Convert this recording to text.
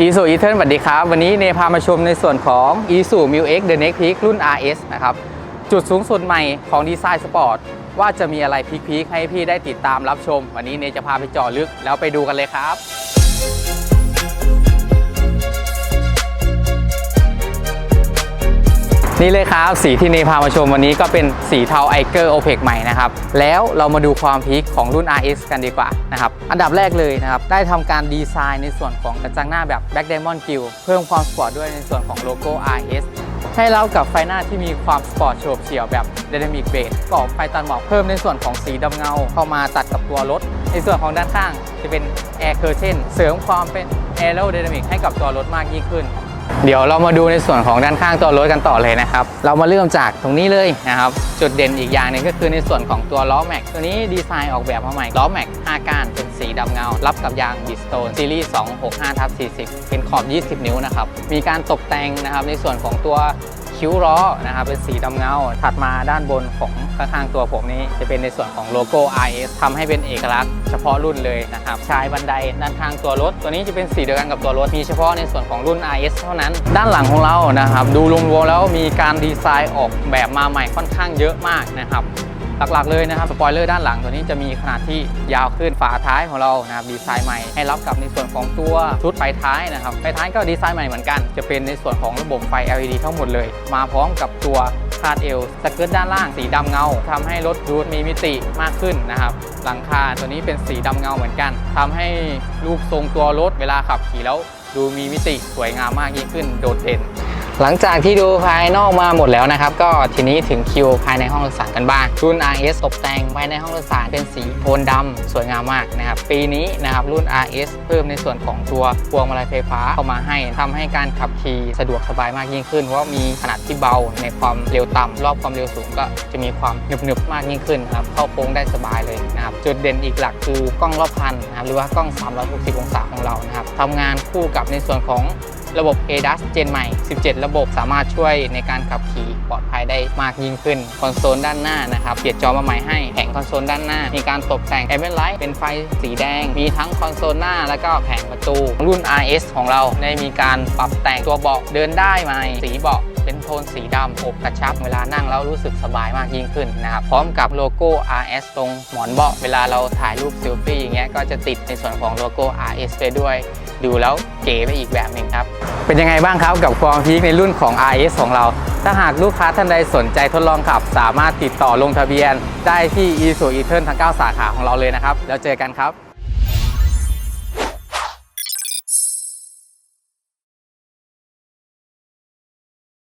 อีสูอีเทิร์นสวัสดีครับ วันนี้เนพามาชมในส่วนของอีสูมิวเอ็กเดอะเน็กพีครุ่น RS นะครับ จุดสูงสุดใหม่ของดีไซน์สปอร์ตว่าจะมีอะไรพีคๆให้พี่ได้ติดตามรับชม วันนี้เนจะพาไปเจาะลึกแล้วไปดูกันเลยครับ นี่เลยครับ สีที่เนพามาชมวันนี้ก็เป็นสีเทาไอเกอร์โอเพกใหม่นะครับ แล้วเรามาดูความพีคของรุ่น RS กันดีกว่านะครับ อันดับแรกเลยนะครับ ได้ทำการดีไซน์ในส่วนของกระจังหน้าแบบ Black Diamond Grill เพิ่มความสปอร์ตด้วยในส่วนของโลโก้ RS ให้เรากับไฟหน้าที่มีความสปอร์ตโฉบเฉี่ยวแบบ Dynamic Base กรอบไฟตัดหมอกเพิ่มในส่วนของสีดำเงา เข้ามาตัดกับตัวรถ ในส่วนของด้านข้างจะเป็น Air Curtain เสริมความเป็น Aerodynamic ให้กับตัวรถมากยิ่งขึ้น เดี๋ยวเรามาดูในส่วนของด้านข้างตัวรถกันต่อเลยนะครับ เรามาเริ่มจากตรงนี้เลยนะครับ จุดเด่นอีกอย่างหนึงก็คือในส่วนของตัวล้อแม็กตัวนี้ดีไซน์ออกแบบมาใหม่ล้อแม็ก5ก้านเป็นสีดำเงา รับกับยางบิสโตนซีรีส์265ทับ40 เป็นขอบ 20 นิ้วนะครับ มีการตกแต่งนะครับในส่วนของตัว คิ้วล้อนะครับเป็นสีดำเงา ถัดมาด้านบนของข้างๆตัวผมนี้จะเป็นในส่วนของโลโก้ RS ทำให้เป็นเอกลักษณ์เฉพาะรุ่นเลยนะครับชายบันไดด้านข้างตัวรถ ตัวนี้จะเป็นสีเดียวกันกับตัวรถมีเฉพาะในส่วนของรุ่น RS เท่านั้น ด้านหลังของเรานะครับดูรวมๆแล้วมีการดีไซน์ออกแบบมาใหม่ค่อนข้างเยอะมากนะครับ หลักๆเลยนะครับสปอยเลอร์ด้านหลังตัวนี้จะมีขนาดที่ยาวขึ้นฝาท้ายของเรานะครับดีไซน์ใหม่ให้รับกับในส่วนของตัวชุดไฟท้ายนะครับไฟท้ายก็ดีไซน์ใหม่เหมือนกัน จะเป็นในส่วนของระบบไฟ LED ทั้งหมดเลย มาพร้อมกับตัวคาดเอวสเกิร์ตด้านล่างสีดำเงาทำให้รถดูมีมิติมากขึ้นนะครับ หลังคาตัวนี้เป็นสีดำเงาเหมือนกันทำให้รูปทรงตัวรถเวลาขับขี่แล้ว ดูมีมิติสวยงามมากยิ่งขึ้นโดดเด่น หลังจากที่ดูภายนอกมาหมดแล้วนะครับ ก็ทีนี้ถึงคิวภายในห้องโดยสารกันบ้างรุ่น RS ตกแต่งภายในห้องโดยสารเป็นสีโทนดำสวยงามมากนะครับ ปีนี้นะครับรุ่น RS เพิ่มในส่วนของตัวพวงมาลัยไฟฟ้าเข้ามาให้ทำให้การขับขี่สะดวกสบายมากยิ่งขึ้น เพราะว่ามีขนาดที่เบาในความเร็วต่ำรอบความเร็วสูงก็จะมีความหนึบๆมากยิ่งขึ้นครับเข้าโค้งได้สบายเลยนะครับจุดเด่นอีกหลักคือกล้องรอบคันนะครับหรือว่ากล้อง 360 องศาของเรานะครับทำงานคู่กับในส่วนของ ระบบ ADAS เจนใหม่ 17 ระบบสามารถช่วยในการขับขี่ปลอดภัยได้มากยิ่งขึ้น คอนโซลด้านหน้านะครับ เปลี่ยนจอมาใหม่ให้แผงคอนโซลด้านหน้า มีการตกแต่ง a m b i e n Light เป็นไฟสีแดง มีทั้งคอนโซลหน้า แล้วก็แผงประตู รุ่น RS ของเราได้มีการปรับแต่งตัวเบาะเดินได้ใหม่ สีเบาะเป็นโทนสีดำอบกระชับเวลานั่งแล้วรู้สึกสบายมากยิ่งขึ้นนะครับ พร้อมกับโลโก้ RS ตรงหมอนเบาะเวลาเราถ่ายรูปเซลฟี่อย่างเงี้ยก็จะติดในส่วนของโลโก้ RS ไปด้วย ดูแล้วเก๋ไปอีกแบบหนึ่งครับ เป็นยังไงบ้างครับกับความพีคในรุ่นของ RS ของเรา ถ้าหากลูกค้าท่านใดสนใจทดลองขับ สามารถติดต่อลงทะเบียน ได้ที่ e s u e t e r n ทั้ง 9 สาขาของเราเลยนะครับ แล้วเจอกันครับ